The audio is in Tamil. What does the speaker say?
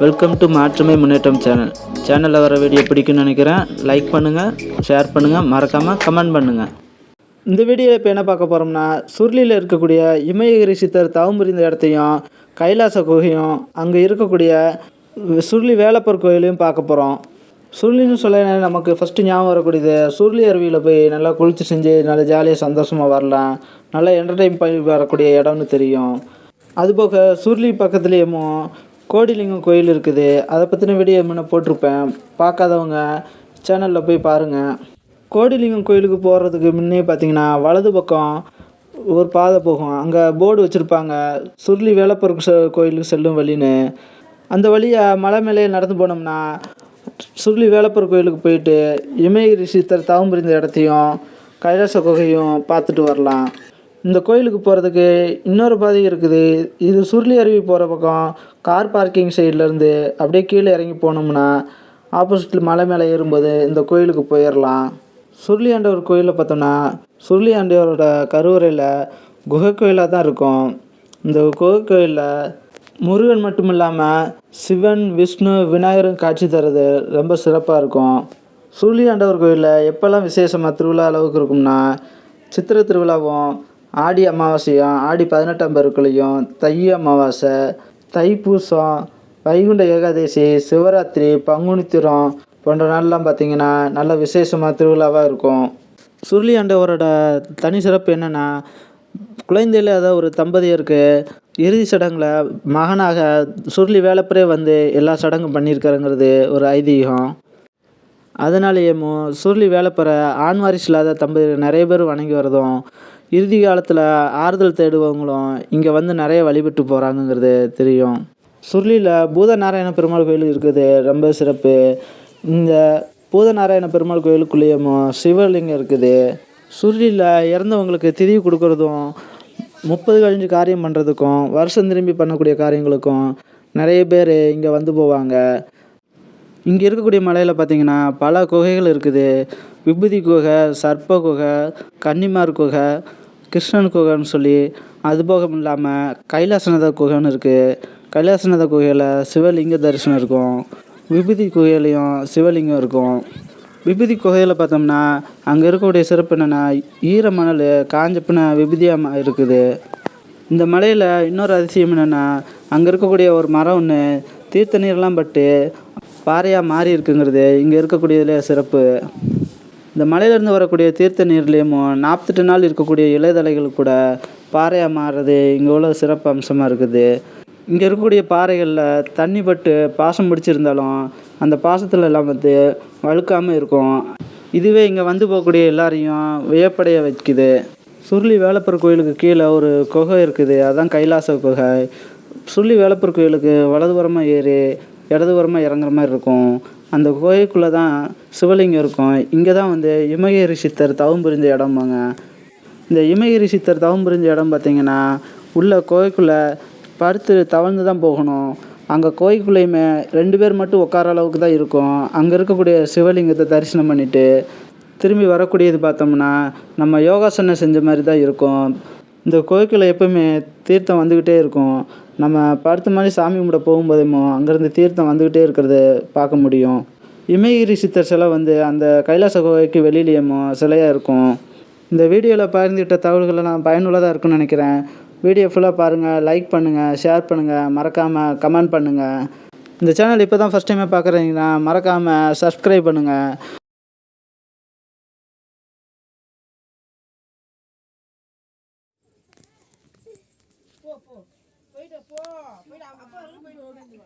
வெல்கம் டு மாற்றுமை முன்னேற்றம் சேனல் சேனலில் வர வீடியோ பிடிக்கும்னு நினைக்கிறேன். லைக் பண்ணுங்கள் ஷேர் பண்ணுங்கள் மறக்காமல் கமெண்ட் பண்ணுங்கள் இந்த வீடியோவில் இப்போ என்ன பார்க்க போகிறோம்னா சுருளியில் இருக்கக்கூடிய இமயகிரி சித்தர் தவம் புரிந்த இடத்தையும் கைலாச குகையும் அங்கே இருக்கக்கூடிய சுருளி வேலப்பர் கோயிலையும் பார்க்க போகிறோம் சுருளின்னு சொல்ல நமக்கு ஃபஸ்ட்டு ஞாபகம் வரக்கூடியது சுருளி அருவியில் போய் நல்லா குளித்து செஞ்சு நல்லா ஜாலியாக சந்தோஷமாக வரலாம். நல்லா என்டர்டைன் பண்ணி வரக்கூடிய இடம்னு தெரியும். அதுபோக சுருளி பக்கத்துலேயுமோ கோடிலிங்கம் கோயில் இருக்குது. அதை பற்றின வீடியோ முன்ன போட்டிருப்பேன். பார்க்காதவங்க சேனலில் போய் பாருங்கள் கோடிலிங்கம் கோயிலுக்கு போகிறதுக்கு முன்னே பார்த்தீங்கன்னா வலது பக்கம் ஒரு பாதை போகும். அங்கே போர்டு வச்சுருப்பாங்க. சுருளி வேலப்பர் செ- கோயிலுக்கு செல்லும் வழின்னு. அந்த வழியாக மலை மேலே நடந்து போனோம்னா சுருளி வேலப்பர் கோயிலுக்கு போயிட்டு இமயகிரி சித்தர் தவம் புரிந்த இடத்தையும் கைலாச குகையும் பார்த்துட்டு வரலாம். இந்த கோயிலுக்கு போகிறதுக்கு இன்னொரு பாதை இருக்குது. இது சுருளி அருவி போகிற பக்கம் கார் பார்க்கிங் சைட்லேருந்து அப்படியே கீழே இறங்கி போனோம்னா ஆப்போசிட்டில் மலை மேலே ஏறும்போது இந்த கோயிலுக்கு போயிடலாம் சுருளி ஆண்டவர் கோயிலில் பார்த்தோம்னா சுருளி ஆண்டவரோட கருவறையில் குகை கோயிலாக தான் இருக்கும். இந்த குகை கோயிலில் முருகன் மட்டும் இல்லாமல் சிவன் விஷ்ணு விநாயகரும் காட்சி தர்றது ரொம்ப சிறப்பாக இருக்கும். சுருளி ஆண்டவர் கோயிலில் எப்போல்லாம் விசேஷமாக திருவிழா அளவுக்கு இருக்கும்னா சித்திரை திருவிழாவும் ஆடி அமாவாசையும் ஆடி பதினெட்டாம் பெருக்களையும் தை அமாவாசை தைப்பூசம் வைகுண்ட ஏகாதசி சிவராத்திரி பங்குனித்திரம் போன்ற நாள்லாம் பார்த்திங்கன்னா நல்ல விசேஷமாக திருவிழாவாக இருக்கும். சுருளி ஆண்டவரோட தனி சிறப்பு என்னென்னா குழந்தை இல்லாத ஒரு தம்பதியருக்கு இறுதி சடங்கில் மகனாக சுருளி வேலப்பரே வந்து எல்லா சடங்கும் பண்ணியிருக்காருங்கிறது ஒரு ஐதீகம். அதனாலேயேமோ சுருளி வேலைப்பற ஆண் வாரிசு இல்லாத தம்பதியர் நிறைய பேர் வணங்கி வரதும் இறுதி காலத்தில் ஆறுதல் தேடுபவங்களும் இங்கே வந்து நிறைய வழிபட்டு போகிறாங்கங்கிறது தெரியும். சுருளியில் பூதநாராயண பெருமாள் கோயில் இருக்குது ரொம்ப சிறப்பு. இந்த பூதநாராயண பெருமாள் கோயிலுக்குள்ளேயும் சிவலிங்கம் இருக்குது. சுருளியில் இறந்தவங்களுக்கு திதி கொடுக்கறதும் முப்பது கழிஞ்சு காரியம் பண்ணுறதுக்கும் வருஷம் திரும்பி பண்ணக்கூடிய காரியங்களுக்கும் நிறைய பேர் இங்கே வந்து போவாங்க. இங்கே இருக்கக்கூடிய மலையில் பார்த்தீங்கன்னா பல குகைகள் இருக்குது. விபூதி குகை சர்ப்ப குகை கன்னிமார் குகை கிருஷ்ணன் குகைன்னு சொல்லி அது போக இல்லாமல் கைலாசநாதர் குகைன்னு இருக்குது கைலாசநாதர் குகையில் சிவலிங்க தரிசனம் இருக்கும். விபூதி குகையிலையும் சிவலிங்கம் இருக்கும். விபூதி குகையில் பார்த்தோம்னா அங்கே இருக்கக்கூடிய சிறப்பு என்னென்னா ஈர மணல் காஞ்ச விபூதியாக இருக்குது. இந்த மலையில் இன்னொரு அதிசயம் என்னென்னா அங்கே இருக்கக்கூடிய ஒரு மரம் ஒன்று தீர்த்த நீர்லாம் பட்டு பாறையாக மாறி இருக்குங்கிறது இங்கே இருக்கக்கூடியதுலேயே சிறப்பு. இந்த மலையிலேருந்து வரக்கூடிய தீர்த்த நீர்லேயும் நாற்பத்தெட்டு நாள் இருக்கக்கூடிய இலைதலைகள் கூட பாறையாக மாறுறது இங்கே உள்ள சிறப்பு அம்சமாக இருக்குது. இங்கே இருக்கக்கூடிய பாறைகளில் தண்ணி பட்டு பாசம் பிடிச்சிருந்தாலும் அந்த பாசத்தில் எல்லாம் வந்து வழுக்காமல் இருக்கும். இதுவே இங்கே வந்து போகக்கூடிய எல்லாரையும் வியப்படைய வைக்குது. சுருளி வேலப்பர் கோயிலுக்கு கீழே ஒரு குகை இருக்குது. அதுதான் கைலாச குகை. சுருளி வேலப்பர் கோயிலுக்கு வலதுபுறமாக ஏறி இடதுபுறமாக இறங்குற மாதிரி இருக்கும். அந்த கோயிலுக்குள்ளே தான் சிவலிங்கம் இருக்கும். இங்கே தான் வந்து இமயகிரி சித்தர் தவம் புரிஞ்ச இடம்பாங்க. இந்த இமயகிரி சித்தர் தவம் புரிஞ்ச இடம் பார்த்தீங்கன்னா உள்ள கோயிலுக்குள்ளே படுத்து தவழ்ந்து தான் போகணும். அங்கே கோயிலுக்குள்ளேயுமே ரெண்டு பேர் மட்டும் உட்கார அளவுக்கு தான் இருக்கும். அங்கே இருக்கக்கூடிய சிவலிங்கத்தை தரிசனம் பண்ணிவிட்டு திரும்பி வரக்கூடியது பார்த்தோம்னா நம்ம யோகாசனம் செஞ்ச மாதிரி தான் இருக்கும். இந்த கோயிலுக்குள்ள எப்போவுமே தீர்த்தம் வந்துக்கிட்டே இருக்கும். நம்ம படுத்த மாதிரி சாமி கும்பிட போகும்போதேமோ அங்கேருந்து தீர்த்தம் வந்துக்கிட்டே இருக்கிறத பார்க்க முடியும். இமயகிரி சித்தர் சிலை வந்து அந்த கைலாச குகைக்கு வெளியிலேயுமோ சிலையாக இருக்கும். இந்த வீடியோவில் பகிர்ந்துக்கிட்ட தகவல்களெல்லாம் பயனுள்ளதாக இருக்கும்னு நினைக்கிறேன். வீடியோ ஃபுல்லாக பாருங்கள் லைக் பண்ணுங்கள் ஷேர் பண்ணுங்கள் மறக்காமல் கமெண்ட் பண்ணுங்கள் இந்த சேனல் இப்போ தான் ஃபஸ்ட் டைமே பார்க்குறீங்கன்னா மறக்காமல் சப்ஸ்கிரைப் பண்ணுங்கள் 回答我，不能没有你。